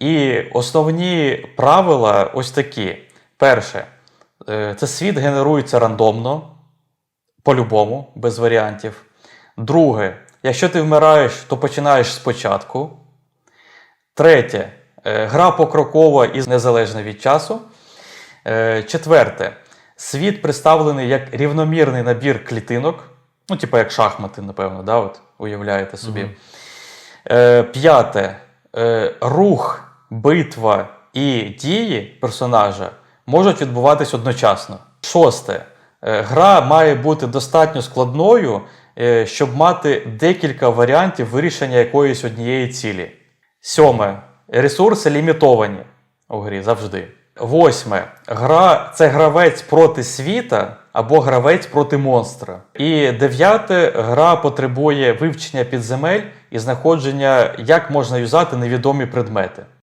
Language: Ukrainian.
І основні правила ось такі. Перше, е, це світ генерується рандомно, по-любому, без варіантів. Друге, якщо ти вмираєш, то починаєш спочатку. Третє, е, гра покрокова і незалежна від часу. Е, Четверте, світ представлений як рівномірний набір клітинок. Ну, типу як шахмати, напевно, да, от, уявляєте собі. Е, П'яте, рух, битва і дії персонажа можуть відбуватись одночасно. Шосте, е, гра має бути достатньо складною, е, щоб мати декілька варіантів вирішення якоїсь однієї цілі. Сьоме, ресурси лімітовані у грі завжди. Восьме, гра це гравець проти світа або гравець проти монстра. І дев'яте, гра потребує вивчення підземель і знаходження, як можна юзати невідомі предмети.